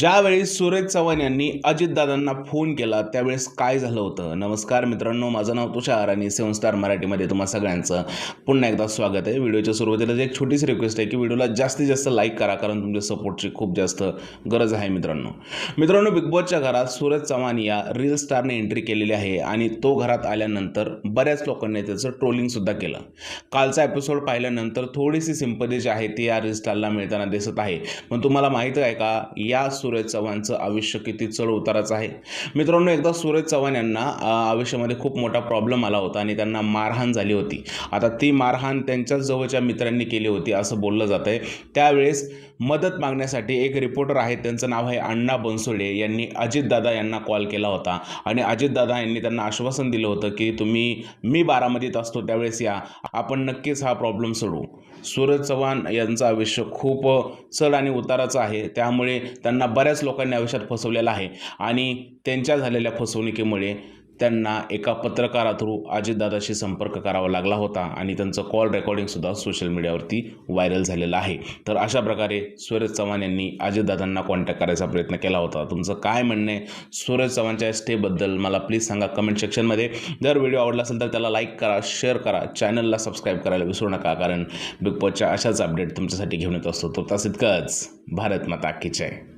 ज्यावेळी सुरेश चव्हाण यांनी अजितदादांना फोन केला त्यावेळेस काय झालं होतं? नमस्कार मित्रांनो माझं नाव तुषार आणि सेवन स्टार मराठीमध्ये तुम्हा सगळ्यांचं पुन्हा एकदा स्वागत आहे. व्हिडिओच्या सुरुवातीला एक छोटीशी रिक्वेस्ट आहे की व्हिडिओला जास्तीत जास्त लाईक करा कारण तुमच्या सपोर्टची खूप जास्त गरज आहे मित्रांनो. मित्रांनो बिग बॉसच्या घरात सुरेज चव्हाण या रील स्टारने एंट्री केलेली आहे आणि तो घरात आल्यानंतर बऱ्याच लोकांनी त्याचं ट्रोलिंगसुद्धा केलं. कालचा एपिसोड पाहिल्यानंतर थोडीशी सिंपती जी आहे ती या रील स्टारला मिळताना दिसत आहे. पण तुम्हाला माहीत आहे का या सूरज चव्हाणचं आयुष्य किती चढ उताराचं आहे. मित्रांनो एकदा सूरज चव्हाण यांना आयुष्यामध्ये खूप मोठा प्रॉब्लेम आला होता आणि त्यांना मारहाण झाली होती. आता ती मारहाण त्यांच्याच जवळच्या मित्रांनी केली होती असं बोललं जातं आहे त्यावेळेस मदत मागण्यासाठी एक रिपोर्टर आहे त्यांचं नाव आहे अण्णा बनसोडे यांनी अजितदादा यांना कॉल केला होता. आणि अजितदादा यांनी त्यांना आश्वासन दिलं होतं की तुम्ही मी बारामतीत असतो त्यावेळेस या. आपण नक्कीच हा प्रॉब्लेम सोडवू. सूरज चव्हाण यांचं आयुष्य खूप चढ आणि उताराचं आहे. त्यामुळे त्यांना बऱ्याच लोकांनी आयुष्यात फसवलेला आहे. आणि त्यांच्या झालेल्या फसवणुकीमुळे त्यांना एका पत्रकारा थ्रू अजितदादाशी संपर्क करावा लागला होता आणि त्यांचं कॉल रेकॉर्डिंगसुद्धा सोशल मीडियावरती व्हायरल झालेलं आहे. तर अशा प्रकारे सूरज चव्हाण यांनी अजितदादांना कॉन्टॅक्ट करायचा प्रयत्न केला होता. तुमचं काय म्हणणं आहे? सूरज चव्हाणच्या स्टेबद्दल मला प्लीज सांगा कमेंट सेक्शनमध्ये जर व्हिडिओ आवडला असेल तर त्याला लाईक करा शेअर करा. चॅनलला सबस्क्राईब करायला विसरू नका कारण बिग बॉसच्या अशाच अपडेट तुमच्यासाठी घेऊन येत असतो. तो तसं इतकंच भारत माता की जय.